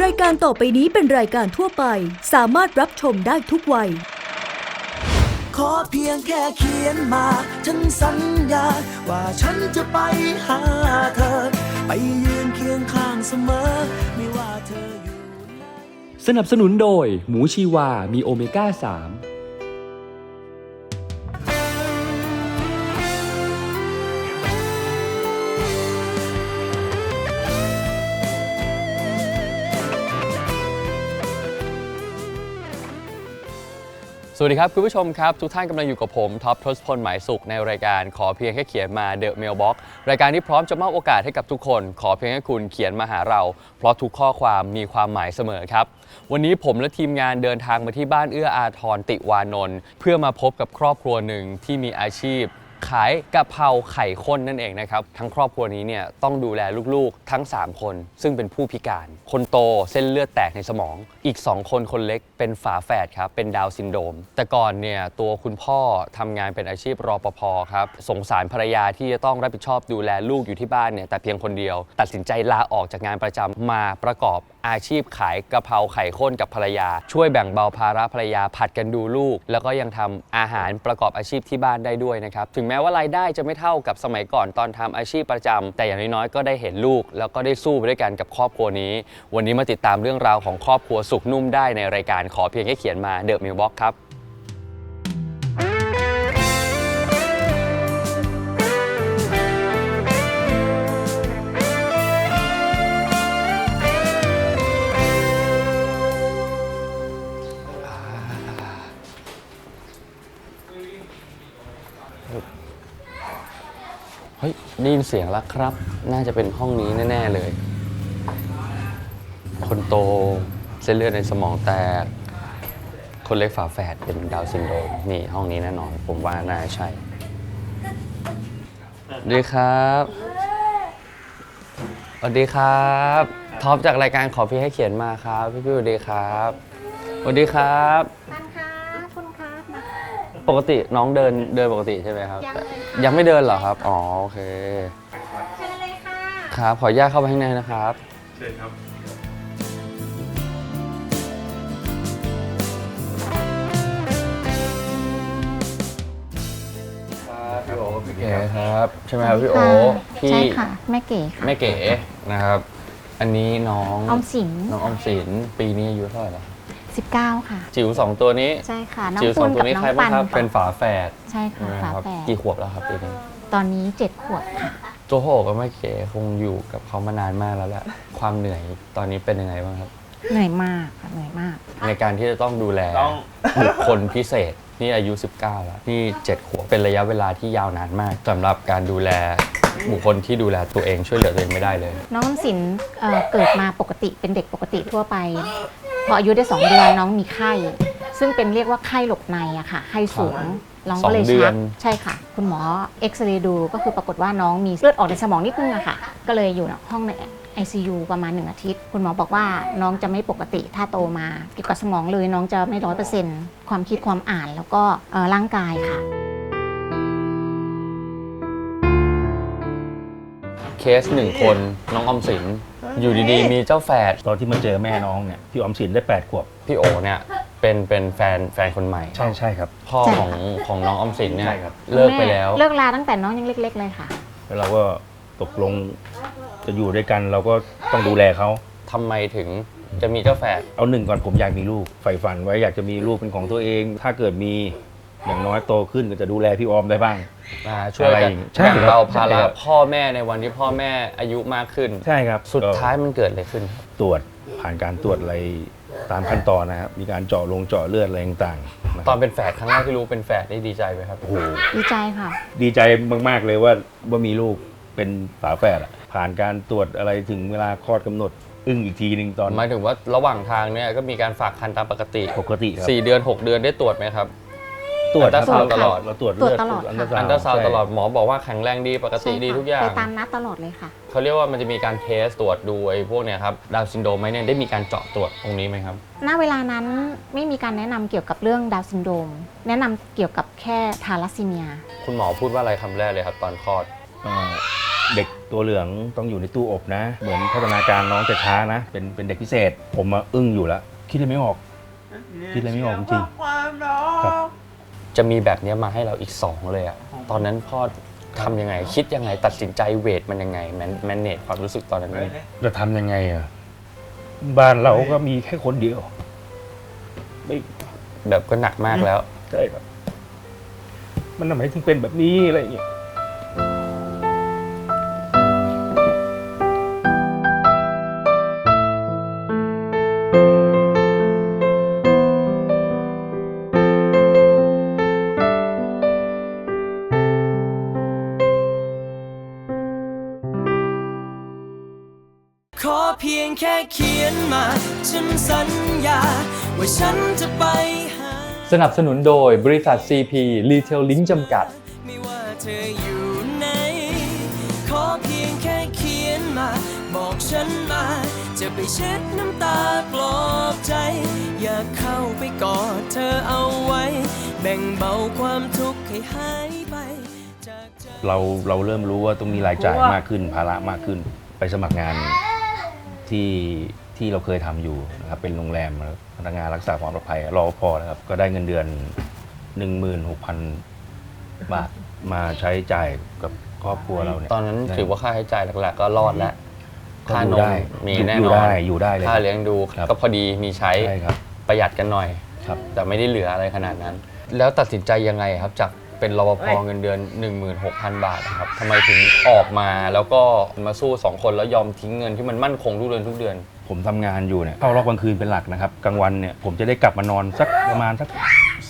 รายการต่อไปนี้เป็นรายการทั่วไป สามารถรับชมได้ทุกวัย ขอเพียงแค่เขียนมาฉันสัญญา ว่าฉันจะไปหาเธอ ไปยืนเคียงข้างเสมอ ไม่ว่าเธออยู่ไหนสนับสนุนโดย หมูชีวามีโอเมก้า 3 วัสดีครับ คุณผู้ชมครับ ทุกท่านกำลังอยู่กับผม ท็อปทศพลหมายสุขในรายการขอเพียงแค่เขียนมา The Mailbox รายการที่พร้อมจะมอบโอกาสให้กับทุกคน ขอเพียงให้คุณเขียนมาหาเรา เพราะทุกข้อความมีความหมายเสมอครับ วันนี้ผมและทีมงานเดินทางมาที่บ้านเอื้ออาทรติวานนท์เพื่อมาพบกับครอบครัวหนึ่งที่มีอาชีพขายกะเพราไข่ข้นนั่นเองนะครับทั้งครอบครัวนี้เนี่ยต้องดูแลลูกๆ ทั้ง 3 คน ซึ่งเป็นผู้พิการ คนโตเส้นเลือดแตกในสมอง อีก 2 คนคนเล็ก เป็นฝาแฝดครับ เป็นดาวน์ซินโดรม แต่ก่อนเนี่ยตัวคุณพ่อทำงานเป็นอาชีพรปภครับ สงสารภรรยาที่จะต้องรับผิดชอบดูแลลูกอยู่ที่บ้านเนี่ยแต่เพียงคนเดียว ตัดสินใจลาออกจากงานประจำมาประกอบอาชีพขายกะเพราไข่ข้นกับภรรยา ช่วยแบ่งเบาภาระภรรยาผัดกันดูลูก แล้วก็ยังทำอาหารประกอบอาชีพที่บ้านได้ด้วยนะครับ ถึงแม้ว่ารายได้จะไม่เท่ากับสมัยก่อนตอนทำอาชีพประจำแต่อย่างน้อยๆก็ได้เห็นลูก แล้วก็ได้สู้ไปด้วยกันกับครอบครัวนี้ วันนี้มาติดตามเรื่องราวของครอบครัวสุขนุ่มได้ในรายการขอเพียงแค่เขียนมาเดอะมิลบ็อกครับเฮ้ยได้ยินเสียงแล้วครับ น่าจะเป็นห้องนี้แน่ ๆ เลย คนโต เส้นเลือดในสมองแตก คนเล็กฝาแฝดเป็นดาวน์ซินโดรมนี่ห้องนี้แน่นอน ผมว่าน่าใช่สวัสดีครับสวัสดีครับท็อปจากรายการขอพี่ให้เขียนมาครับพี่พี่สวัสดีครับสวัสดีครับท่านคะคุณคะมาปกติน้องเดินเดินปกติใช่ไหมครับยังเลยค่ะยังไม่เดินเหรอครับอ๋อโอเคเชิญเลยค่ะครับขออนุญาตเข้าไปข้างในนะครับครับ เก๋ครับใช่ไหมครับพี่โอพี่ใช่ค่ะ แม่เก๋ค่ะแม่เก๋นะครับ อันนี้น้องออมสินน้องออมสินปีนี้อายุเท่าไหร่แล้ว19 ค่ะ จิ๋วสองตัวนี้ใช่ค่ะ น้องจิ๋วสปุองณตัวกับนี้น้องใครบ้าปังนครับเป็นฝาแฝดใช่ค่ะใช่ไหมฝาครับแฝดกี่ขวบแล้วครับปีนี้ตอนนี้ 7 ขวบค่ะ ตัวโหกับแม่เก๋คงอยู่กับเขามานานมากแล้วแหละความเหนื่อยตอนนี้เป็นยังไงบ้างครับ เหนื่อยมากค่ะเหนื่อยมาก ในการที่จะต้องดูแลบุคคลพิเศษ นี่อายุ 19 แล้ว นี่ 7 ขวบ เป็นระยะเวลาที่ยาวนานมากสำหรับการดูแลบุคคลที่ดูแลตัวเองช่วยเหลือตัวเองไม่ได้เลย น้องออมสินเอ่อเกิดมาปกติเป็นเด็กปกติทั่วไป พออายุได้2เดือนน้องมีไข้ ซึ่งเป็นเรียกว่าไข้หลบในอะค่ะไข้สูงน้องก็เลยสองเดือชัน กใช่ค่ะ คุณหมอเอ็กซเรย์ดูก็คือปรากฏว่าน้องมีเลือดออกในสมองนิดนึงอะค่ะ ก็เลยอยู่ในห้องใน ICU ประมาณ 1 อาทิตย์ คุณหมอบอกว่าน้องจะไม่ปกติถ้าโตมาเกี่ยวกับสมองเลยน้องจะไม่ร้อยเปอร์เซ็นต์ความคิดความอ่านแล้วก็เอ่อร่างกายค่ะ เคสหนึ่งคนน้องออมสินอยู่ดีๆ มีเจ้าแฝดตอนที่มาเจอแม่น้องเนี่ยพี่ออมสินได้ 8 ขวบ พี่โอเนี่ยเป็นเป็นแฟนแฟนคนใหม่ ใช่ใช่ครับ พ่อใช่ของของน้องออมสินเนี่ยใช่ครับเลิกไปแล้วม่เลิกลาตั้งแต่น้องยังเล็ก ๆ เลยค่ะ แล้วเราก็ ตกลงจะอยู่ด้วยกันเราก็ต้องดูแลเขา ทำไมถึงจะมีเจ้าแฝดเอาหนึ่งก่อนผมอยากมีลูกใฝ่ฝันไว้อยากจะมีลูกเป็นของตัวเอง ถ้าเกิดมีอย่างน้อยโตขึ้นก็จะดูแลพี่ออมได้บ้าง มาช่วยอะไรกันใช่แบ่งครับเบาภาใช่ระครับ พ่อแม่ในวันที่พ่อแม่อายุมากขึ้น ใช่ครับสุดก็ท้ายมันเกิดอะไรขึ้นตรวจผ่านการตรวจอะไรตามขั้นตอนนะครับมีการเจาะลงเจาะเลือดอะไรต่างๆะครับ ตอนเป็นแฝดครั้งแรกที่รู้เป็นแฝดได้ดีใจไหมครับโอ้โหดีใจค่ะ ดีใจมาก ๆ เลยว่าว่ามีลูก เป็นฝาแฝดอะผ่านการตรวจอะไรถึงเวลาคลอดกำหนด อึ้งอีกทีหนึ่งตอนหมายถึงว่าระหว่างทางเนี่ยก็มีการฝากคันตามปกติปกติครับ4เดือน6เดือนได้ตรวจไหมครับ ตรวจอัลตราซาวด์ตลอด เราตรวจตรวจเลือดตลอดอันค่ะอันตราซาวด์ใช่ตลอดหมอบอกว่าแข็งแรงดีปกติดีใช่ค่ะทุกอย่าง ไปตามนัดตลอดเลยค่ะ เขาเรียกว่ามันจะมีการเทสตรวจดูไอ้พวกเนี่ยครับดาวน์ซินโดรมไหมเนี่ยได้มีการเจาะตรวจตรงนี้ไหมครับ ณ เวลานั้นไม่มีการแนะนำเกี่ยวกับเรื่องดาวน์ซินโดรม แนะนำเกี่ยวกับแค่ทาลัสซีเมีย คุณหมอพูดว่าอะไรคำแรกเลยครับตอนคลอดเอ่อ เด็กตัวเหลืองต้องอยู่ในตู้อบนะ เหมือนพัฒนาการน้องจะช้านะ เป็นเป็นเด็กพิเศษ ผมมาอึ้งอยู่แล้ว คิดอะไรไม่ออก คิดอะไรไม่ออกจริงๆครับจะมีแบบเนี้ยมาให้เราอีก 2 เลยอะตอนนั้นพ่อทำยังไง คิดยังไงตัดสินใจเวทมันยังไงแมนแมนเนจความรู้สึกตอนนั้นจะทำยังไงอะบ้านเราก็มีแค่คนเดียว ไม่แบบก็หนักมากแล้ว ใช่ครับ มันทำไมถึงเป็นแบบนี้อะไรอย่างเงี้ย แค่เขียนมา ฉันสัญญา ว่าฉันจะไปหา สนับสนุนโดยบริษัท CP Retail Link จำกัด ไม่ว่าเธออยู่ไหน ขอเพียงแค่เขียนมา บอกฉันมา จะไปเช็ดน้ำตาปลอบใจ อยากเข้าไปกอดเธอเอาไว้ แบ่งเบาความทุกข์ให้หายไป จากใจ เราเราเริ่มรู้ว่าต้องมีรายจ่ายมากขึ้นภาระมากขึ้นไปสมัครงาน ที่ที่เราเคยทำอยู่นะครับเป็นโรงแรมพนักงานรักษาความปลอดภัยรอพอนะครับก็ได้เงินเดือน 16,000 บาทมาใช้จ่ายกับครอบครัวเราเนี่ย ตอนนั้นถือว่าค่าใช้จ่ายหลักๆ ก็รอดแล้วก็ค่าอยู่นมได้มีอยู่แน่อยู่นอนได้อยู่ได้เลยค่าเลี้ยงดูครับ ก็พอดีมีใช้ใช่ครับประหยัดกันหน่อย ครับ แต่ไม่ได้เหลืออะไรขนาดนั้น แล้วตัดสินใจยังไงครับจาก เป็นรปภเงินเดือน 16,000 บาทนะครับทำไมถึงออกมาแล้วก็มาสู้สองคนแล้วยอมทิ้งเงินที่มันมั่นคงทุกเดือนทุกเดือน ผมทำงานอยู่เนี่ยเข้ารอบกลางคืนเป็นหลักนะครับกลางวันเนี่ยผมจะได้กลับมานอนสักประมาณสัก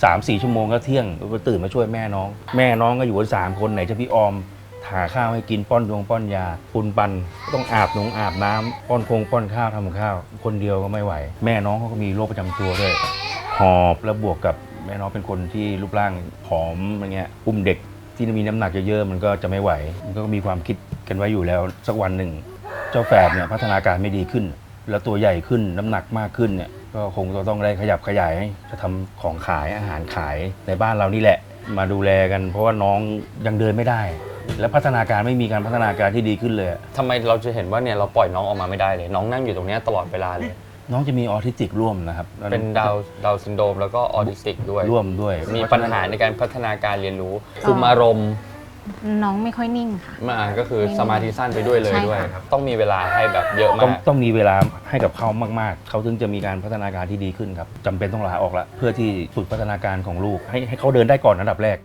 สามสี่ชั่วโมงก็เที่ยงก็ตื่นมาช่วยแม่น้อง แม่น้องก็อยู่กันสามคนไหนจะพี่ออมหาข้าวให้กินป้อนยงป้อนยาปุนปันต้องอาบนงอาบน้ำป้อนคงป้อนข้าวทำกับข้าว คนเดียวก็ไม่ไหว แม่น้องเขาก็มีโรคประจำตัวด้วยหอบแล้วบวกกับ แม่น้องเป็นคนที่รูปร่างผอมอะไรเงี้ยอุ้มเด็กที่มีน้ำหนักเยอะๆมันก็จะไม่ไหว มันก็มีความคิดกันไว้อยู่แล้วสักวันหนึ่ง เจ้าแฝดเนี่ยพัฒนาการไม่ดีขึ้น แล้วตัวใหญ่ขึ้นน้ำหนักมากขึ้นเนี่ยก็คงจะต้องได้ขยับขยายจะทำของขายอาหารขายในบ้านเรานี่แหละ มาดูแลกัน เพราะว่าน้องยังเดินไม่ได้ และพัฒนาการไม่มีการพัฒนาการที่ดีขึ้นเลย ทำไมเราจะเห็นว่าเนี่ยเราปล่อยน้องออกมาไม่ได้เลย น้องนั่งอยู่ตรงเนี้ยตลอดเวลาเลย น้องจะมีออทิสติกร่วมนะครับเป็นดาวดาวซินโดรมแล้วก็ออทิสติกด้วย ร่วมด้วยมีปัญหาในการพัฒนาการเรียนรู้ คุมอารมณ์น้องไม่ค่อยนิ่งค่ะมาก็คือสมาธิสั้นไปด้วยเลยใช่ด้วยค่ะต้องมีเวลาให้แบบเยอะต้องมากต้องมีเวลาให้กับเขามากๆ เขาถึงจะมีการพัฒนาการที่ดีขึ้นครับจำเป็นต้องลาออกละเพื่อที่ฝึกพัฒนาการของลูก ให้ให้เขาเดินได้ก่อนอันดับแรก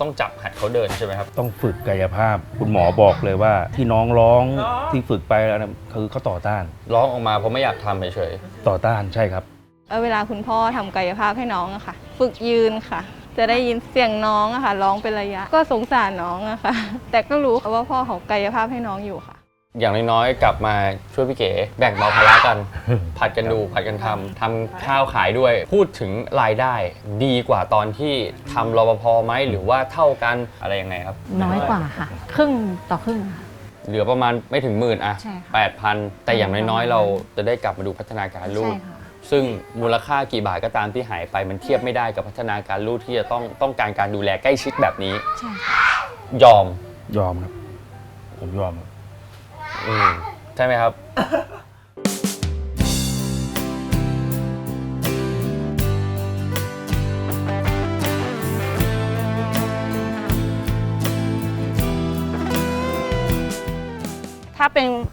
ต้องจับหัดเขาเดินใช่ไหมครับ ต้องฝึกกายภาพ คุณหมอบอกเลยว่า ที่น้องร้องที่ฝึกไปแล้วนะคือเขาต่อต้าน ร้องออกมาเพราะไม่อยากทำเฉยต่อต้านใช่ครับ เออเวลาคุณพ่อทำกายภาพให้น้องอะค่ะ ฝึกยืนค่ะ จะได้ยินเสียงน้องอะค่ะร้องเป็นระยะ ก็สงสารน้องอะค่ะ แต่ก็รู้ค่ะว่าพ่อเขากายภาพให้น้องอยู่ค่ะๆ อย่างน้อยๆ กลับมาช่วยพี่เก๋แบ่งเบาภาระกัน ผัดกันดูผัดกันทำทำข้าวขายด้วย พูดถึงรายได้ดีกว่าตอนที่ทำรปภไหมหรือว่าเท่ากันอะไรยังไงครับน้อยกว่าค่ะ ครึ่งต่อครึ่งค่ะ เหลือประมาณไม่ถึงหมื่นอะใช่ค่ะ แปดพันแต่อย่างน้อยๆ เราจะได้กลับมาดูพัฒนาการลูกใช่ค่ะ ซึ่งมูลค่ากี่บาทก็ตามที่หายไปมันเทียบไม่ได้กับพัฒนาการลูกที่จะต้องต้องการการดูแลใกล้ชิดแบบนี้ ใช่ค่ะยอมยอมครับ ผมยอมครับ อืมใช่ไหมครับ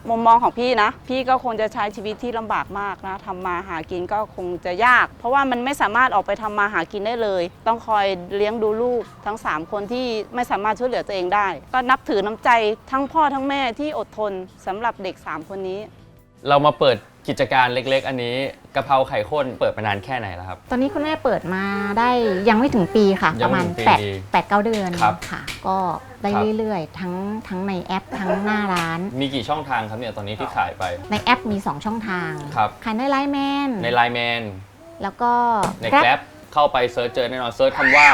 มุมมองของพี่นะ พี่ก็คงจะใช้ชีวิตที่ลำบากมากนะทำมาหากินก็คงจะยาก เพราะว่ามันไม่สามารถออกไปทำมาหากินได้เลย ต้องคอยเลี้ยงดูลูกทั้ง 3 คนที่ไม่สามารถช่วยเหลือตัวเองได้ ก็นับถือน้ำใจทั้งพ่อทั้งแม่ที่อดทนสำหรับเด็ก 3 คนนี้ เรามาเปิด กิจการเล็กๆ อันนี้กะเพราไข่ข้นเปิดมานานแค่ไหนแล้วครับ ตอนนี้คุณแม่เปิดมาได้ยังไม่ถึงปีค่ะ ยัปงระไม่มาณถึงปี8 8 9 เดือนครับค่ะ ก็ได้ครับ เรื่อยๆ ทั้งทั้งในแอปทั้งหน้าร้าน มีกี่ช่องทางครับเนี่ยตอนนี้ที่ขายไป ในแอปมี 2 ช่องทางครับ ขายในไลน์แมนในไลน์แมนแล้วก็ใน Grab แกร็บเข้าไปเซิร์ชเจอแน่นอนเซิร์ชคำว่า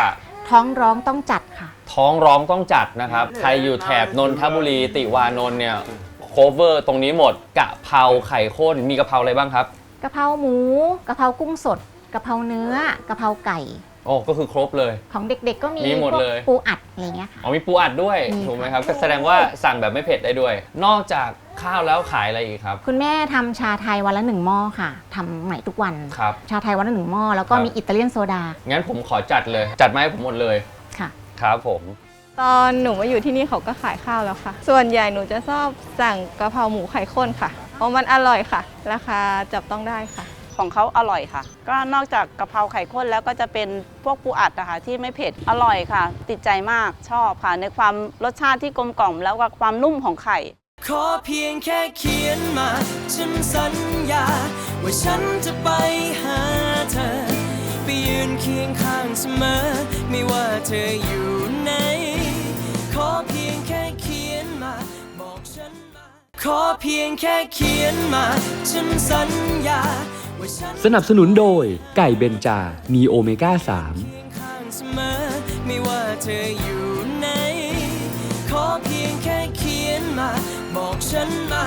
ท้องร้องต้องจัดค่ะ ท้องร้องต้องจัดนะครับ ใครอยู่แถบนนทบุรีติวานนท์เนี่ยค โคเวอร์ตรงนี้หมดกะเพราไข่ข้นมีกะเพราอะไรบ้างครับ กะเพราหมูกะเพรากุ้งสดกะเพราเนื้อกะเพราไก่ โอ้ก็คือครบเลย ของเด็กๆก็มีมีหมดพวกเลย ปูอัดอะไรเงี้ยค่ะ อ๋อมีปูอัดด้วยมีถูกไหมค่ะครับก็แสดงว่าสั่งแบบไม่เผ็ดได้ด้วย นอกจากข้าวแล้วขายอะไรอีกครับคุณแม่ทำชาไทยวันละหนึ่งหม้อค่ะทำใหม่ทุกวัน ครับ ชาไทยวันละหนึ่งหม้อแล้วก็ครับ มีอิตาเลียนโซดางั้นผมขอจัดเลย จัดมาให้ผมหมดเลยค่ะ ครับผม ตอนหนูมาอยู่ที่นี่เขาก็ขายข้าวแล้วค่ะ ส่วนใหญ่หนูจะชอบสั่งกะเพราหมูไข่ข้นค่ะ เพราะมันอร่อยค่ะ ราคาจับต้องได้ค่ะ ของเขาอร่อยค่ะ ก็นอกจากกะเพราไข่ข้นแล้วก็จะเป็นพวกปูอัดนะคะที่ไม่เผ็ด อร่อยค่ะ ติดใจมากชอบค่ะ ในความรสชาติที่กลมกล่อมแล้วก็ความนุ่มของไข่ ขอเพียงแค่เขียนมา ฉันสัญญา ว่าฉันจะไปหาเธอ ไปยืนเคียงข้างเสมอ ไม่ว่าเธออยู่ไหน ขอเพียงแค่เขียนมา บอกฉันมา ขอเพียงแค่เขียนมา ฉันสัญญาว่าฉันสนับสนุนโดยไก่เบนจา มีโอเมก้า 3 เคียงข้างเสมอ ไม่ว่าเธออยู่ บอกฉันมา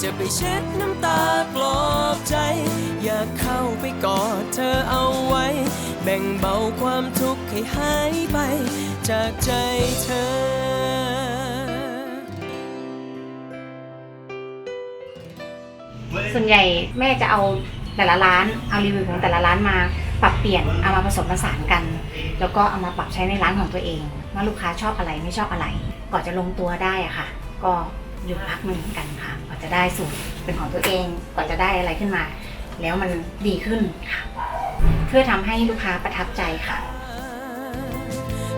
จะไปเช็ดน้ำตาปลอบใจ อยากเข้าไปกอดเธอเอาไว้ แบ่งเบาความทุกข์ให้หายไป จากใจเธอส่วนใหญ่แม่จะเอาแต่ละร้านเอารีวิวของแต่ละร้านมาปรับเปลี่ยนเอามาผสมผสานกัน แล้วก็เอามาปรับใช้ในร้านของตัวเอง ว่าลูกค้าชอบอะไรไม่ชอบอะไรก่อนจะลงตัวได้อะค่ะ ก็อยู่พักหนึ่งเหมือนกันค่ะกว่าจะได้สูตรเป็นของตัวเองกว่าจะได้อะไรขึ้นมา แล้วมันดีขึ้นค่ะ เพื่อทำให้ลูกค้าประทับใจค่ะ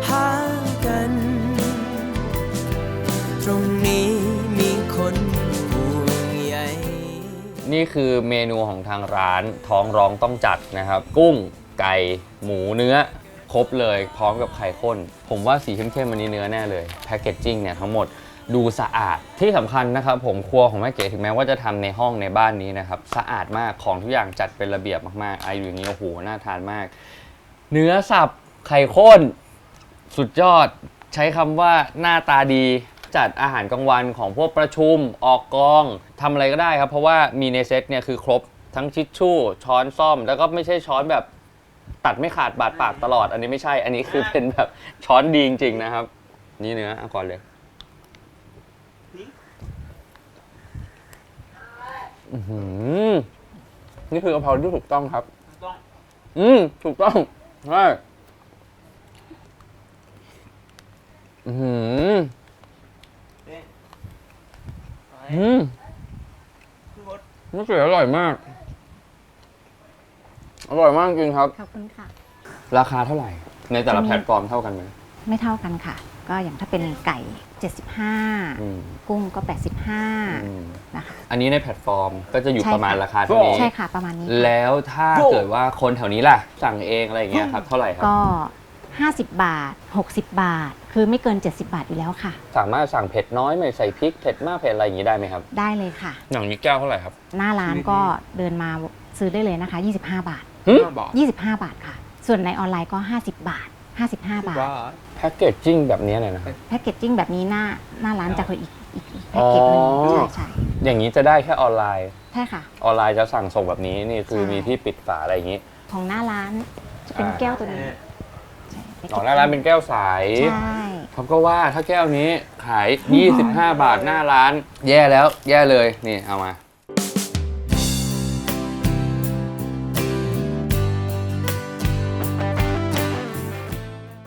หากัน ตรงนี้มีคนห่วงใย นี่คือเมนูของทางร้านท้องร้องต้องจัดนะครับ กุ้งไก่หมูเนื้อ ครบเลยพร้อมกับไข่ข้น ผมว่าสีเข้มๆอันนี้เนื้อแน่เลยแพคเกจจิ้งเนี่ยทั้งหมด ดูสะอาดที่สำคัญนะครับผมครัวของแม่เก๋ถึงแม้ว่าจะทำในห้องในบ้านนี้นะครับสะอาดมากของทุกอย่างจัดเป็นระเบียบมากๆไออยู่อย่างนี้โอ้โหน่าทานมาก เนื้อสับไข่ข้น สุดยอดใช้คำว่าหน้าตาดีจัดอาหารกลางวันของพวกประชุมออกกองทำอะไรก็ได้ครับ เพราะว่ามีในเซตเนี่ยคือครบทั้งทิชชู่ ช้อนซ่อม แล้วก็ไม่ใช่ช้อนแบบตัดไม่ขาดบาดปากตลอด อันนี้ไม่ใช่ อันนี้คือเป็นแบบช้อนดีจริงๆนะครับ นี่เนื้อเอาก่อนเลย อื้อหือนี่คือกะเพราที่ถูกต้องครับอืมถูกต้องใช่อืมอืมมะเขืออร่อยมาก อร่อยมากจริงครับ ขอบคุณค่ะ ราคาเท่าไหร่ ในแต่ละจะมีแพลตฟอร์มเท่ากันไหม ไม่เท่ากันค่ะ ก็อย่างถ้าเป็นไก่อืม75กุ้งก็ อืม85นะคะ อันนี้ในแพลตฟอร์มก็จะอยู่ใช่ ประมาณค่ะราคาเท่านี้ ใช่ค่ะประมาณนี้ค่ะแล้วถ้าเกิดว่าคนแถวนี้ล่ะ สั่งเองอะไรอย่างเงี้ยครับ เท่าไหร่ครับ ก็ 50 บาท 60 บาท คือไม่เกิน 70 บาทอยู่แล้วค่ะ สามารถสั่งเผ็ดน้อยไม่ใส่พริกเผ็ดมากเผ็ดอะไรอย่างงี้ได้ไหมครับ ได้เลยค่ะ อย่างนี้แก้วเท่าไหร่ครับหน้าร้านก็เดินมาซื้อได้เลยนะคะ 25 บาท หึ25 บาทค่ะ ส่วนในออนไลน์ก็ 50 บาท 55 บาทแพ็กเกจจิ้งแบบนี้เลยนะครับ แพ็กเกจจิ้งแบบนี้หน้าหน้าร้านจะคืออีกอีกอีกแพ็กเกจหนึงอ๋อ ใช่ใช่อย่างนี้จะได้แค่ออนไลน์ ใช่ค่ะ ออนไลน์จะสั่งส่งแบบนี้นี่คือใช่ มีที่ปิดฝาอะไรอย่างนี้ ของหน้าร้านจะเป็นอ่า แก้วตัวนี้ใช่ออกหน้าร้านเป็นแก้วใสใช่เขาก็ว่าถ้าแก้วนี้ขาย 25 บาทหน้าร้าน แย่แล้ว แย่เลยนี่เอามา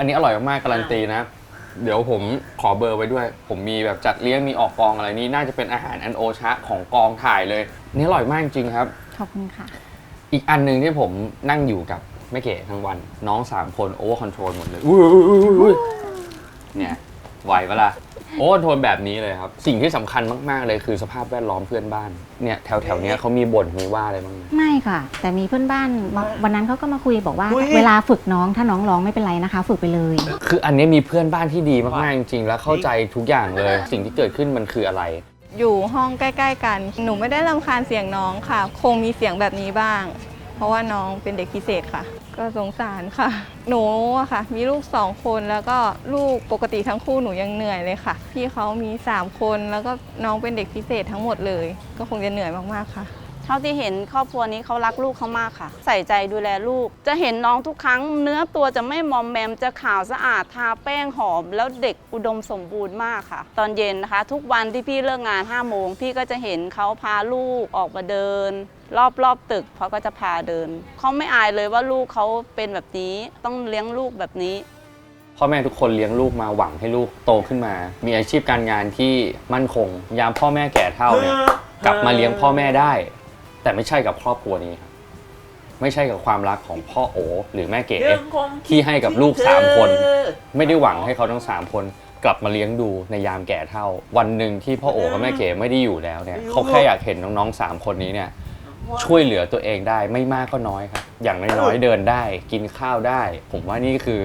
อันนี้อร่อยมากๆการันตีนะ เดี๋ยวผมขอเบอร์ไว้ด้วย ผมมีแบบจัดเลี้ยงมีออกกองอะไรนี่น่าจะเป็นอาหารอันโอชะของกองถ่ายเลยนี่อร่อยมากจริงๆครับ ขอบคุณค่ะ อีกอันหนึ่งที่ผมนั่งอยู่กับแม่เก๋ทั้งวัน น้องสามคนโอเวอร์คอนโทรลหมดเลยอุ้ยอุ้ยอุ้ยอุ้ยเนี่ยไหวปะล่ะ โอเวอร์คอนโทรลแบบนี้เลยครับ สิ่งที่สำคัญมากๆเลยคือสภาพแวดล้อมเพื่อนบ้านเนี่ยแถวแถวๆเนี้ยเขามีบ่นมีว่าอะไรบ้างไหมไม่ค่ะ แต่มีเพื่อนบ้านมาวันนั้นเขาก็มาคุยบอกว่าเวลาฝึกน้องถ้าน้องร้องไม่เป็นไรนะคะ ฝึกไปเลย คืออันนี้มีเพื่อนบ้านที่ดีมากๆจริงๆแล้วเข้าใจทุกอย่างเลย สิ่งที่เกิดขึ้นมันคืออะไร อยู่ห้องใกล้ ๆ กัน หนูไม่ได้รำคาญเสียงน้องค่ะ คงมีเสียงแบบนี้บ้างราะว่าน้องเป็นเด็กพิเศษค่ะ ก็สงสารค่ะ หนูอะค่ะ มีลูกสองคนแล้วก็ลูกปกติทั้งคู่หนูยังเหนื่อยเลยค่ะ พี่เขามี 3 คนแล้วก็น้องเป็นเด็กพิเศษทั้งหมดเลย ก็คงจะเหนื่อยมากๆค่ะเท่าที่เห็นครอบครัวนี้เขารักลูกเขามากค่ะ ใส่ใจดูแลลูก จะเห็นน้องทุกครั้ง เนื้อตัวจะไม่มอมแมมจะขาวสะอาดทาแป้งหอม แล้วเด็กอุดมสมบูรณ์มากค่ะ ตอนเย็นนะคะ ทุกวันที่พี่เลิกงาน5้าโมงพี่ก็จะเห็นเขาพาลูกออกมาเดิน รอบรอบตึกเขาก็จะพาเดิน เขาไม่อายเลยว่าลูกเขาเป็นแบบนี้ต้องเลี้ยงลูกแบบนี้ พ่อแม่ทุกคนเลี้ยงลูกมาหวังให้ลูกโตขึ้นมา มีอาชีพการงานที่มั่นคง ยามพ่อแม่แก่เฒ่าเนี่ยกลับมาเลี้ยงพ่อแม่ได้ แต่ไม่ใช่กับครอบครัวนี้ครับไม่ใช่กับความรักของพ่อโอหรือแม่เก๋ที่ให้กับลูกสามคน ไม่ได้หวังให้เขาทั้งสามคนกลับมาเลี้ยงดูในยามแก่เฒ่า วันหนึ่งที่พ่อโอกับแม่เก๋ไม่ได้อยู่แล้วเนี่ยเขาแค่อยากเห็นน้องๆสามคนนี้เนี่ย ช่วยเหลือตัวเองได้ไม่มากก็น้อยครับ อย่างน้อยๆเดินได้กินข้าวได้ ผมว่านี่คือ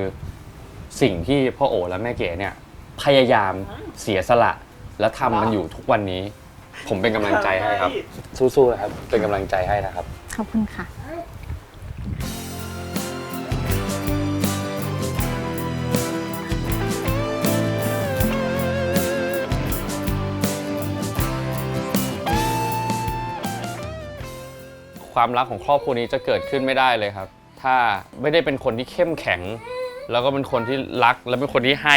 สิ่งที่พ่อโอและแม่เก๋เนี่ย พยายามเสียสละและทำมันอยู่ทุกวันนี้ ผมเป็นกำลังใจให้ครับ สู้ๆนะครับ เป็นกำลังใจให้นะครับ ขอบคุณค่ะ ความรักของครอบครัวนี้จะเกิดขึ้นไม่ได้เลยครับ ถ้าไม่ได้เป็นคนที่เข้มแข็ง แล้วก็เป็นคนที่รัก และเป็นคนที่ให้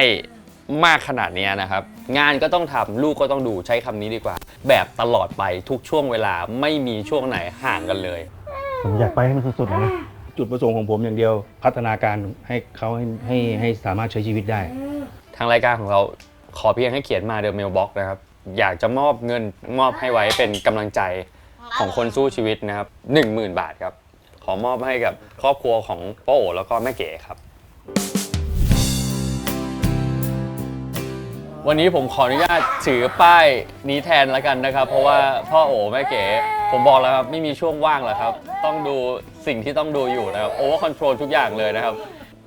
มากขนาดเนี้ยนะครับ งานก็ต้องทำลูกก็ต้องดูใช้คำนี้ดีกว่า แบบตลอดไปทุกช่วงเวลาไม่มีช่วงไหนห่างกันเลย ผมอยากไปให้มันสุดๆเลยนะจุดประสงค์ของผมอย่างเดียว พัฒนาการให้เขาให้ให้ให้สามารถใช้ชีวิตได้ ทางรายการของเราขอเพียงให้เขียนมาเดอะเมลบ็อกนะครับ อยากจะมอบเงินมอบให้ไว้เป็นกำลังใจ ของคนสู้ชีวิตนะครับ10,000 บาทครับ ขอมอบให้กับครอบครัวของป้าโอแล้วก็แม่เก๋ครับ วันนี้ผมขออนุญาตถือป้ายนี้แทนแล้วกันนะครับ เพราะว่าพ่อโอแม่เก๋ ผมบอกแล้วครับ ไม่มีช่วงว่างแล้วครับ ต้องดูสิ่งที่ต้องดูอยู่นะครับโอเวอร์คอนโทรลทุกอย่างเลยนะครับ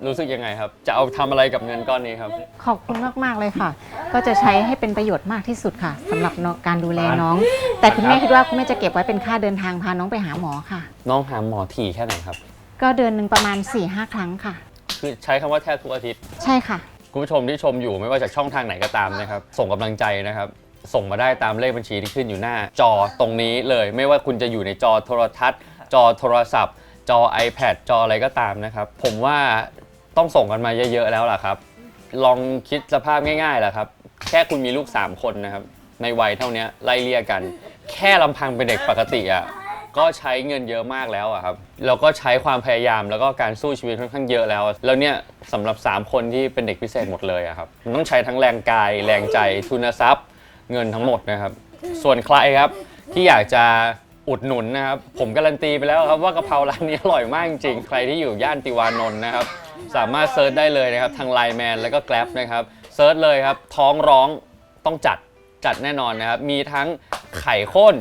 รู้สึกยังไงครับ จะเอาทำอะไรกับเงินก้อนนี้ครับ ขอบคุณมาก ๆ เลยค่ะ ก็จะใช้ให้เป็นประโยชน์มากที่สุดค่ะสำหรับน้องการดูแลน้อง แต่คุณแม่คิดว่าคุณแม่จะเก็บไว้เป็นค่าเดินทางพาน้องไปหาหมอค่ะ น้องหาหมอถี่แค่ไหนครับ ก็เดือนหนึ่งประมาณ4-5ครั้งค่ะ คือใช้คำว่าแทบทุกอาทิตย์ ใช่ค่ะ คุณผู้ชมที่ชมอยู่ไม่ว่าจากช่องทางไหนก็ตามนะครับ ส่งกำลังใจนะครับ ส่งมาได้ตามเลขบัญชีที่ขึ้นอยู่หน้า จอตรงนี้เลย ไม่ว่าคุณจะอยู่ในจอโทรทัศน์ จอโทรศัพท์ จอ iPad จออะไรก็ตามนะครับ ผมว่า ต้องส่งกันมาเยอะๆแล้วล่ะครับ ลองคิดสภาพง่ายๆแหละครับ แค่คุณมีลูก 3 คนนะครับ ในวัยเท่านี้ไล่เลี่ยกัน แค่ลำพังเป็นเด็กปกติอะก็ใช้เงินเยอะมากแล้วอะครับแล้วก็ใช้ความพยายามแล้วก็การสู้ชีวิตค่อนข้างเยอะแล้ว แล้วเนี่ยสำหรับ 3 คนที่เป็นเด็กพิเศษหมดเลยอะครับมันต้องใช้ทั้งแรงกาย แรงใจทุนทรัพย์ เงินทั้งหมดนะครับ ส่วนใครครับที่อยากจะอุดหนุนนะครับ ผมการันตีไปแล้วครับว่ากะเพราร้านนี้อร่อยมากจริงๆใครที่อยู่ย่านติวานนท์นะครับสามารถเซิร์ชได้เลยนะครับทางไลน์แมนแล้วก็แกล็บนะครับเซิร์ชเลยครับท้องร้องต้องจัดจัดแน่นอนนะครับ มีทั้งไข่ข้น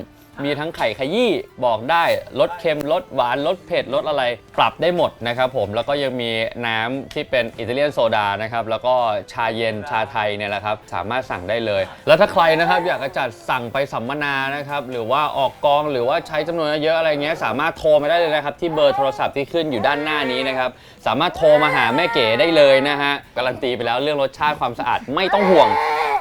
มีทั้งไข่ขยี้บอกได้ลดเค็มลดหวานลดเผ็ดลดอะไรปรับได้หมดนะครับผมแล้วก็ยังมีน้ำที่เป็นอิตาเลียนโซดานะครับแล้วก็ชาเย็นชาไทยเนี่ยแหละครับสามารถสั่งได้เลย แล้วถ้าใครนะครับอยากจะจัดสั่งไปสัมมนานะครับหรือว่าออกกองหรือว่าใช้จำนวนเยอะๆอะไรเงี้ยสามารถโทรมาได้เลยนะครับที่เบอร์โทรศัพท์ที่ขึ้นอยู่ด้านหน้านี้นะครับสามารถโทรมาหาแม่เก๋ได้เลยนะฮะการันตีไปแล้วเรื่องรสชาติความสะอาดไม่ต้องห่วง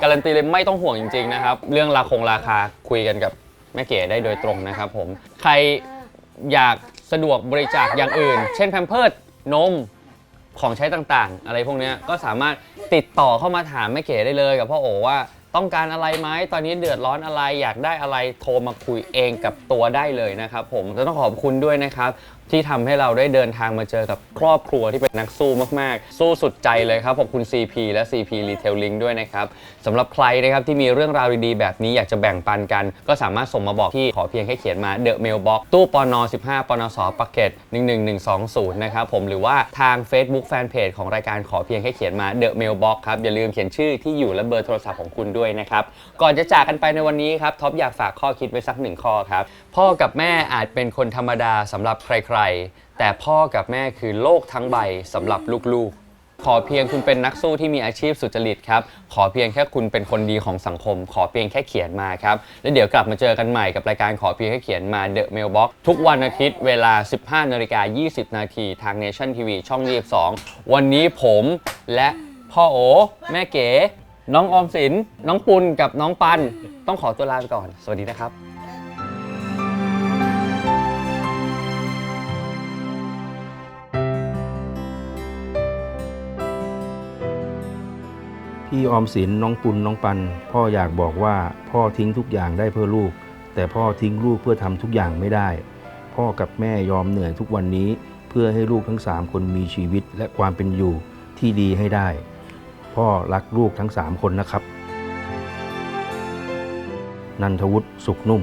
การันตีเลยไม่ต้องห่วงจริงๆนะครับ เรื่องราคงราคาคุยกันกับ แม่เก๋ได้โดยตรงนะครับผม ใครอยากสะดวกบริจาคอย่างอื่น เช่นแพมเพิร์ดนมของใช้ต่างๆ อะไรพวกเนี้ยก็สามารถติดต่อเข้ามาถามแม่เก๋ได้เลยกับพ่อโอว่าต้องการอะไรไหมตอนนี้เดือดร้อนอะไรอยากได้อะไรโทรมาคุยเองกับตัวได้เลยนะครับผมจะต้องขอบคุณด้วยนะครับ ที่ทำให้เราได้เดินทางมาเจอกับครอบครัวที่เป็นนักสู้มากๆ สู้สุดใจเลยครับขอบคุณ CP และ CP Retailing ด้วยนะครับสำหรับใครนะครับที่มีเรื่องราวดีๆแบบนี้อยากจะแบ่งปันกัน ก็สามารถส่งมาบอกที่ขอเพียงแค่เขียนมา The Mailbox ตู้ปน15ปนสปักเก็ต11120 นะครับผมหรือว่าทาง Facebook Fanpage ของรายการขอเพียงแค่เขียนมา The Mailbox ครับ อย่าลืมเขียนชื่อที่อยู่และเบอร์โทรศัพท์ของคุณด้วยนะครับ ก่อนจะจากกันไปในวันนี้ครับท็อปอยากฝากข้อคิดไว้สักหนึ่งข้อครับ พ่อกับแม่อาจเป็นคนธรรมดาสำหรับใครๆ แต่พ่อกับแม่คือโลกทั้งใบสำหรับลูกๆ ขอเพียงคุณเป็นนักสู้ที่มีอาชีพสุจริตครับ ขอเพียงแค่คุณเป็นคนดีของสังคม ขอเพียงแค่เขียนมาครับ แล้วเดี๋ยวกลับมาเจอกันใหม่กับรายการขอเพียงแค่เขียนมา The Mailbox ทุกวันอาทิตย์เวลา 15นาฬิกา20 นาทีทาง Nation TV ช่อง 22 วันนี้ผมและพ่อโอ แม่เก๋ น้องออมสิน น้องปุณกับน้องปัน ต้องขอตัวลาไปก่อน สวัสดีนะครับ พี่ออมสินน้องปุณน้องปัน พ่ออยากบอกว่าพ่อทิ้งทุกอย่างได้เพื่อลูก แต่พ่อทิ้งลูกเพื่อทำทุกอย่างไม่ได้ พ่อกับแม่ยอมเหนื่อยทุกวันนี้ เพื่อให้ลูกทั้งสามคนมีชีวิตและความเป็นอยู่ที่ดีให้ได้ พ่อรักลูกทั้งสามคนนะครับ นันทวุฒิสุขนุ่ม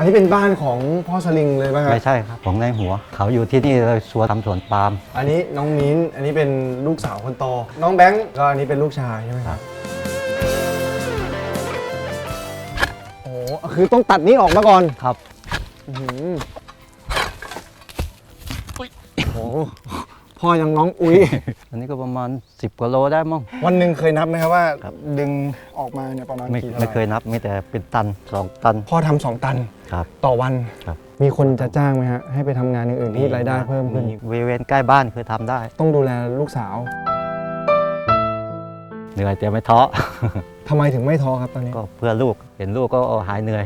อันนี้เป็นบ้านของพ่อสลิงเลยป่ะครับไม่ใช่ครับของในหัว เขาอยู่ที่นี่เลยสวนทำสวนปาล์มอันนี้น้องมิ้นอันนี้เป็นลูกสาวคนโตน้องแบงก์ก็อันนี้เป็นลูกชายใช่ไหมครับโอ้โหคือต้องตัดนี้ออกมาก่อนครับ อื้อหือโอ้โห พ่อยังน้องอุ้ย อันนี้ก็ประมาณ 10กว่าโลได้มั้ง วันหนึ่งเคยนับไหมครับว่า ครับ ดึงออกมาเนี่ยประมาณไม่กี่ไม่เคยนับมีแต่เป็นตันสองตันพ่อทำสองตันครับ ต่อวันครับ มีคนจะจ้างไหมฮะให้ไปทำงานอย่างอื่นที่รายได้เพิ่มขึ้น บริเวณใกล้บ้านเคยทำได้ ต้องดูแลลูกสาวเหนื่อยแต่ไม่ท้อ ทำไมถึงไม่ท้อครับตอนนี้ ก็เพื่อลูกเห็นลูกก็หายเหนื่อย